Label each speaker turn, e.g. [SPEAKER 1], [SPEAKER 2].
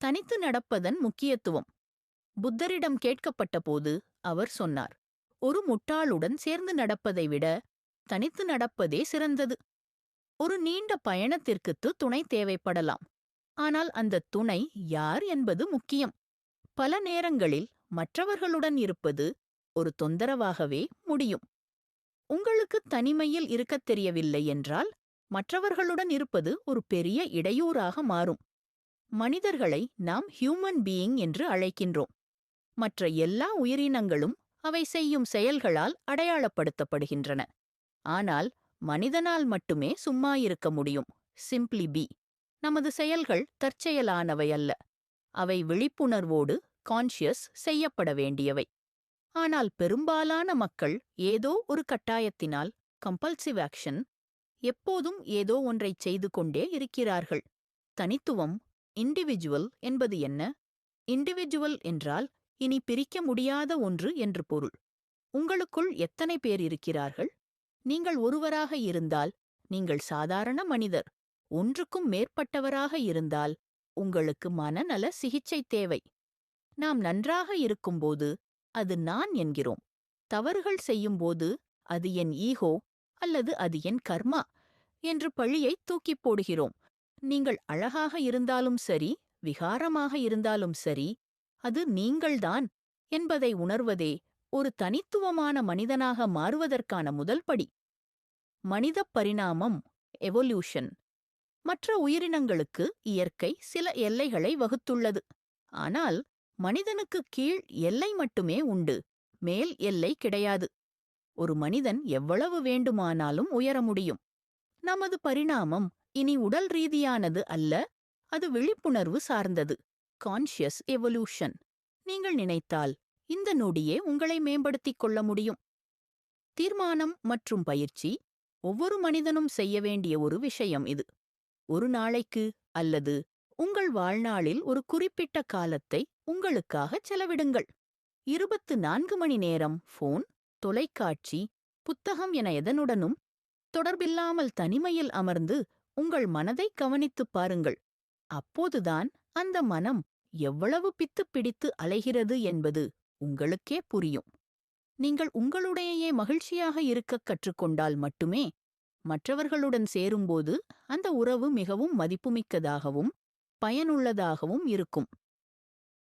[SPEAKER 1] தனித்து நடப்பதன் முக்கியத்துவம். புத்தரிடம் கேட்கப்பட்டபோது அவர் சொன்னார் ஒரு முட்டாளுடன் சேர்ந்து நடப்பதை விட தனித்து நடப்பதே சிறந்தது. ஒரு நீண்ட பயணத்திற்கு துணை தேவைப்படலாம். ஆனால் அந்த துணை யார் என்பது முக்கியம். பல நேரங்களில் மற்றவர்களுடன் இருப்பது ஒரு தொந்தரவாகவே முடியும். உங்களுக்கு தனிமையில் இருக்கத் தெரியவில்லை என்றால் மற்றவர்களுடன் இருப்பது ஒரு பெரிய இடையூறாக மாறும். மனிதர்களை நாம் ஹியூமன் பீயிங் என்று அழைக்கின்றோம். மற்ற எல்லா உயிரினங்களும் அவை செய்யும் செயல்களால் அடையாளப்படுத்தப்படுகின்றன. ஆனால் மனிதனால் மட்டுமே சும்மா இருக்க முடியும். சிம்ப்ளி பி நமது செயல்கள் தற்செயலானவை அல்ல. அவை விழிப்புணர்வோடு கான்ஷியஸ் செய்யப்பட வேண்டியவை. ஆனால் பெரும்பாலான மக்கள் ஏதோ ஒரு கட்டாயத்தினால் கம்பல்சிவ் ஆக்ஷன் எப்போதும் ஏதோ ஒன்றைச் செய்து கொண்டே இருக்கிறார்கள். தனித்துவம் இண்டிவிஜுவல் என்பது என்ன? இண்டிவிஜுவல் என்றால் இனி பிரிக்க முடியாத ஒன்று என்று பொருள். உங்களுக்குள் எத்தனை பேர் இருக்கிறார்கள்? நீங்கள் ஒருவராக இருந்தால் நீங்கள் சாதாரண மனிதர். ஒன்றுக்கும் மேற்பட்டவராக இருந்தால் உங்களுக்கு மனநல சிகிச்சை தேவை. நாம் நன்றாக இருக்கும்போது அது நான் என்கிறோம். தவறுகள் செய்யும்போது அது என் ஈகோ அல்லது அது என் கர்மா என்று பழியை தூக்கிப் போடுகிறோம். நீங்கள் அழகாக இருந்தாலும் சரி விகாரமாக இருந்தாலும் சரி அது நீங்கள்தான் என்பதை உணர்வதே ஒரு தனித்துவமான மனிதனாக மாறுவதற்கான முதல் படி. மனிதப் பரிணாமம் எவல்யூஷன் மற்ற உயிரினங்களுக்கு இயற்கை சில எல்லைகளை வகுத்துள்ளது. ஆனால் மனிதனுக்கு கீழ் எல்லை மட்டுமே உண்டு மேல் எல்லை கிடையாது. ஒரு மனிதன் எவ்வளவு வேண்டுமானாலும் உயர முடியும். நமது பரிணாமம் இனி உடல் ரீதியானது அல்ல அது விழிப்புணர்வு சார்ந்தது. கான்ஷியஸ் எவல்யூஷன் நீங்கள் நினைத்தால் இந்த நொடியே உங்களை மேம்படுத்திக் கொள்ள முடியும். தீர்மானம் மற்றும் பயிற்சி ஒவ்வொரு மனிதனும் செய்ய வேண்டிய ஒரு விஷயம் இது. ஒரு நாளைக்கு அல்லது உங்கள் வாழ்நாளில் ஒரு குறிப்பிட்ட காலத்தை உங்களுக்காக செலவிடுங்கள். இருபத்து நான்கு மணி நேரம் ஃபோன் தொலைக்காட்சி புத்தகம் என எதனுடனும் தொடர்பில்லாமல் தனிமையில் அமர்ந்து உங்கள் மனதை கவனித்துப் பாருங்கள். அப்போதுதான் அந்த மனம் எவ்வளவு பித்து பிடித்து அலைகிறது என்பது உங்களுக்கே புரியும். நீங்கள் உங்களுடையே மகிழ்ச்சியாக இருக்கக் கற்றுக்கொண்டால் மட்டுமே மற்றவர்களுடன் சேரும்போது அந்த உறவு மிகவும் மதிப்புமிக்கதாகவும் பயனுள்ளதாகவும் இருக்கும்.